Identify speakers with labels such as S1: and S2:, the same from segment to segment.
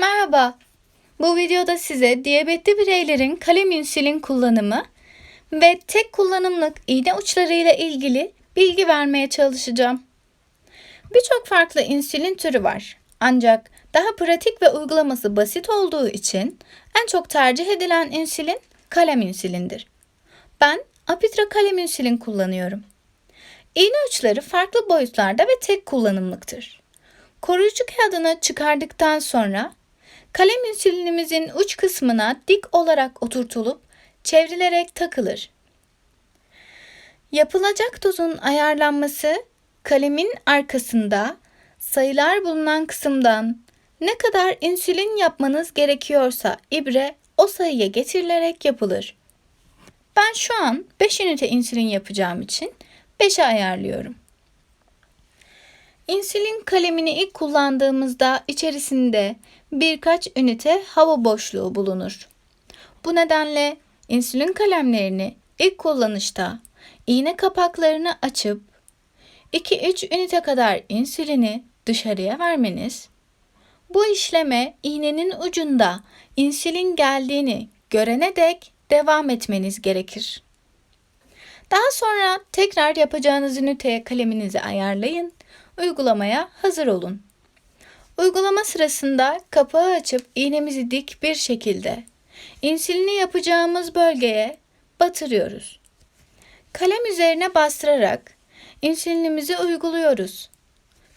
S1: Merhaba. Bu videoda size diyabetli bireylerin kalem insülin kullanımı ve tek kullanımlık iğne uçlarıyla ilgili bilgi vermeye çalışacağım. Birçok farklı insülin türü var. Ancak daha pratik ve uygulaması basit olduğu için en çok tercih edilen insülin kalem insülindir. Ben Apitra kalem insülin kullanıyorum. İğne uçları farklı boyutlarda ve tek kullanımlıktır. Koruyucu kağıdını çıkardıktan sonra kalem insülinimizin uç kısmına dik olarak oturtulup çevrilerek takılır. Yapılacak dozun ayarlanması kalemin arkasında sayılar bulunan kısımdan ne kadar insülin yapmanız gerekiyorsa ibre o sayıya getirilerek yapılır. Ben şu an 5 ünite insülin yapacağım için 5'e ayarlıyorum. İnsülin kalemini ilk kullandığımızda içerisinde birkaç ünite hava boşluğu bulunur. Bu nedenle insülin kalemlerini ilk kullanışta iğne kapaklarını açıp 2-3 ünite kadar insülini dışarıya vermeniz, bu işleme iğnenin ucunda insülin geldiğini görene dek devam etmeniz gerekir. Daha sonra tekrar yapacağınız üniteye kaleminizi ayarlayın, uygulamaya hazır olun. Uygulama sırasında kapağı açıp iğnemizi dik bir şekilde insülini yapacağımız bölgeye batırıyoruz. Kalem üzerine bastırarak insülinimizi uyguluyoruz.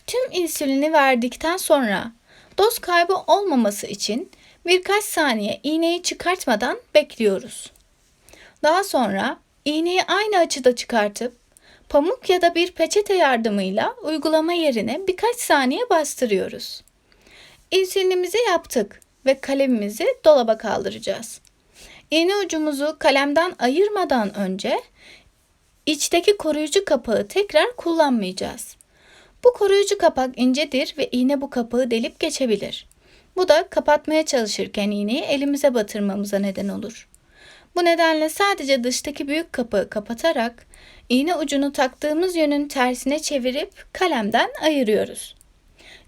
S1: Tüm insülini verdikten sonra doz kaybı olmaması için birkaç saniye iğneyi çıkartmadan bekliyoruz. Daha sonra iğneyi aynı açıda çıkartıp pamuk ya da bir peçete yardımıyla uygulama yerine birkaç saniye bastırıyoruz. İnsülinimizi yaptık ve kalemimizi dolaba kaldıracağız. İğne ucumuzu kalemden ayırmadan önce içteki koruyucu kapağı tekrar kullanmayacağız. Bu koruyucu kapak incedir ve iğne bu kapağı delip geçebilir. Bu da kapatmaya çalışırken iğneyi elimize batırmamıza neden olur. Bu nedenle sadece dıştaki büyük kapağı kapatarak iğne ucunu taktığımız yönün tersine çevirip kalemden ayırıyoruz.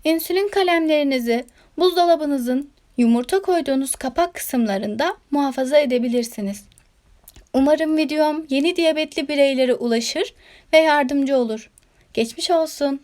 S1: İnsülin kalemlerinizi buzdolabınızın yumurta koyduğunuz kapak kısımlarında muhafaza edebilirsiniz. Umarım videom yeni diyabetli bireylere ulaşır ve yardımcı olur. Geçmiş olsun.